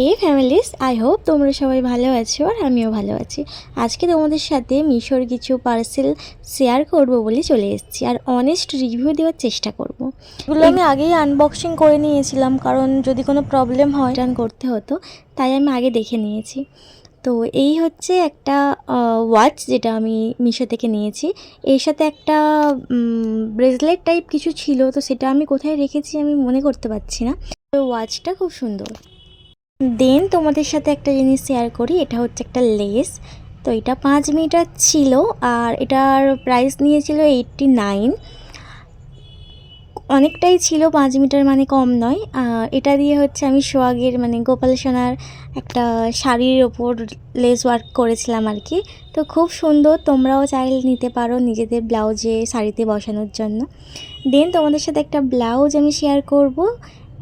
এই families I hope তোমরা সবাই ভালো আছো আর আমিও ভালো আছি। আজকে তোমাদের সাথে মিশোর কিছু পার্সেল শেয়ার করব বলে চলে এসেছি আর অনেস্ট রিভিউ দেওয়ার চেষ্টা করব। এগুলো আমি আগেই আনবক্সিং করে নিয়েছিলাম কারণ যদি কোনো প্রবলেম হয়। রিটার্ন করতে হতো তাই আমি আগে দেখে নিয়েছি। তো এই হচ্ছে একটা ওয়াচ যেটা আমি মিশো থেকে নিয়েছি। এর সাথে একটা ব্রেসলেট টাইপ কিছু ছিল তো সেটা আমি কোথায় রেখেছি আমি মনে করতে পারছি না। তো ওয়াচটা খুব সুন্দর। দেন তোমাদের সাথে একটা জিনিস শেয়ার করি, এটা হচ্ছে একটা লেস তো এটা পাঁচ মিটার ছিল আর এটার প্রাইস নিয়েছিল এইটটি নাইন অনেকটাই ছিল, পাঁচ মিটার মানে কম নয়। আর এটা দিয়ে হচ্ছে আমি সোয়াগের মানে গোপাল সোনার একটা শাড়ির ওপর লেস ওয়ার্ক করেছিলাম আর কি। তো খুব সুন্দর, তোমরাও চাইলে নিতে পারো নিজেদের ব্লাউজে শাড়িতে বসানোর জন্য। দেন তোমাদের সাথে একটা ব্লাউজ আমি শেয়ার করব।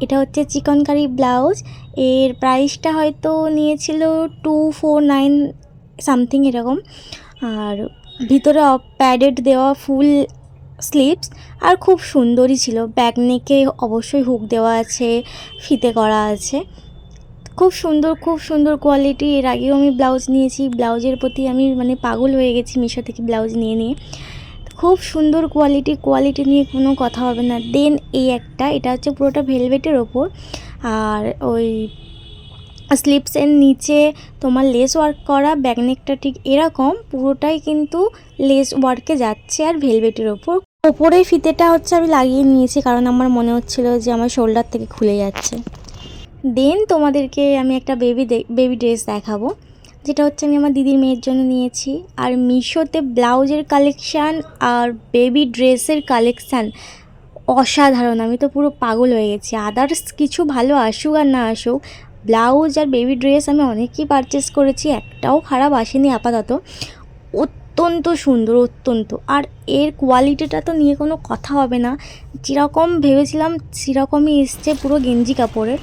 এটা হচ্ছে চিকনকারি ব্লাউজ। এর প্রাইসটা হয়তো নিয়েছিল টু ফোর নাইন সামথিং এরকম। আর ভিতরে প্যাডেড দেওয়া ফুল স্লিপস আর খুব সুন্দরই ছিল। ব্যাক নেকে অবশ্যই হুক দেওয়া আছে, ফিতে করা আছে। খুব সুন্দর খুব সুন্দর কোয়ালিটি এর আগেও আমি ব্লাউজ নিয়েছি। ব্লাউজের প্রতি আমি মানে পাগল হয়ে গেছি মিশো থেকে ব্লাউজ নিয়ে নিয়ে। খুব সুন্দর কোয়ালিটি কোয়ালিটি নিয়ে কোনো কথা হবে না। দেন এই একটা, এটা হচ্ছে পুরোটা ভেলভেটের ওপর। আর ওই স্লিপসের নিচে তোমার লেস ওয়ার্ক করা ব্যাকনেকটা ঠিক এরকম, পুরোটাই কিন্তু লেস ওয়ার্কে যাচ্ছে আর ভেলভেটের ওপর। ওপরের ফিতেটা হচ্ছে আমি লাগিয়ে নিয়েছি কারণ আমার মনে হচ্ছিল যে আমার শোল্ডার থেকে খুলে যাচ্ছে। দেন তোমাদেরকে আমি একটা বেবি বেবি ড্রেস দেখাবো। যেটা হচ্ছে আমি আমার দিদির মেয়ের জন্য নিয়েছি। আর মিশোতে ব্লাউজের কালেকশান আর বেবি ড্রেসের কালেকশান অসাধারণ। আমি তো পুরো পাগল হয়ে গেছি। আদার্স কিছু ভালো আসুক আর না আসুক, ব্লাউজ আর বেবি ড্রেস আমি অনেকই পারচেস করেছি, একটাও খারাপ আসেনি আপাতত। অত্যন্ত সুন্দর, অত্যন্ত। আর এর কোয়ালিটিটা তো নিয়ে কোনো কথা হবে না। যেরকম ভেবেছিলাম, সেরকমই এসছে পুরো গেঞ্জি কাপড়ের।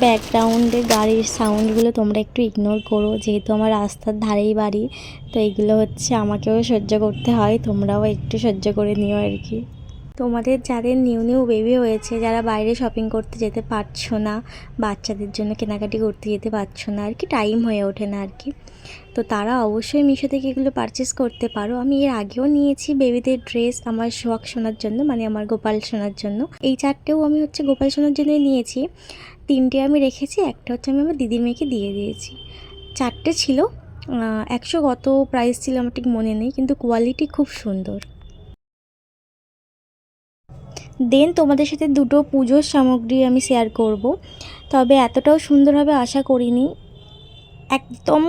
ব্যাকগ্রাউন্ডে গাড়ির সাউন্ডগুলো তোমরা একটু ইগনোর করো। যেহেতু আমার রাস্তার ধারেই বাড়ি, তো এগুলো হচ্ছে আমাকেও সহ্য করতে হয়, তোমরাও একটু সহ্য করে নিও আর কি। তোমাদের যাদের নিউ নিউ বেবি হয়েছে, যারা বাইরে শপিং করতে যেতে পারছ না, বাচ্চাদের জন্য কেনাকাটি করতে যেতে পারছ না, আর কি টাইম হয়ে ওঠে না আর কি। তো তারা অবশ্যই মিশো থেকে এগুলো পারচেস করতে পারো। আমি এর আগেও নিয়েছি বেবিদের ড্রেস আমার শখ শোনার জন্য মানে আমার গোপাল শোনার জন্য। এই চারটেও আমি হচ্ছে গোপাল শোনার জন্যই নিয়েছি। তিনটে আমি রেখেছি, একটা হচ্ছে আমি আমার দিদির মেয়েকে দিয়ে দিয়েছি। চারটে ছিল। একশো কত প্রাইস ছিল আমার ঠিক মনে নেই, কিন্তু কোয়ালিটি খুব সুন্দর। দেন তোমাদের সাথে দুটো পুজোর সামগ্রী আমি শেয়ার করব। তবে এতটাও সুন্দরভাবে আশা করিনি। একদম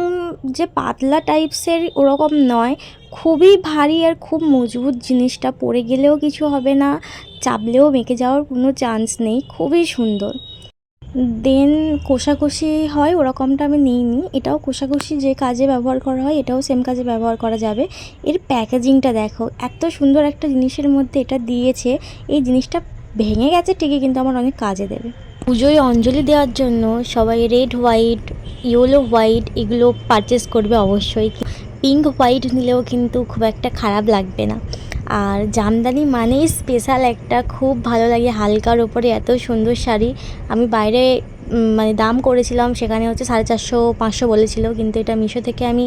যে পাতলা টাইপসের ওরকম নয়, খুবই ভারী আর খুব মজবুত জিনিসটা। পড়ে গেলেও কিছু হবে না, চাপলেও মেকে যাওয়ার কোনো চান্স নেই। খুবই সুন্দর। দেন কোষাকুষি হয়, ওরকমটা আমি নিইনি। এটাও কোষাকুষি যে কাজে ব্যবহার করা হয়, এটাও সেম কাজে ব্যবহার করা যাবে। এর প্যাকেজিংটা দেখো, এত সুন্দর একটা জিনিসের মধ্যে এটা দিয়েছে। এই জিনিসটা ভেঙে গেছে ঠিকই, কিন্তু আমার অনেক কাজে দেবে। পুজোয় অঞ্জলি দেওয়ার জন্য সবাই রেড হোয়াইট ইয়েলো হোয়াইট এগুলো পারচেস করবে অবশ্যই। পিঙ্ক হোয়াইট নিলেও কিন্তু খুব একটা খারাপ লাগবে না। আর জামদানি মানেই স্পেশাল একটা, খুব ভালো লাগে হালকার ওপরে এত সুন্দর শাড়ি। আমি বাইরে মানে দাম করেছিলাম, সেখানে হচ্ছে সাড়ে চারশো, পাঁচশো বলেছিল, কিন্তু এটা মিশো থেকে আমি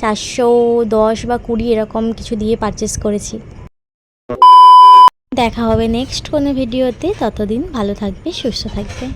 চারশো দশ বা কুড়ি এরকম কিছু দিয়ে পারচেস করেছি। দেখা হবে নেক্সট কোনো ভিডিওতে ততদিন ভালো থাকবে, সুস্থ থাকবে।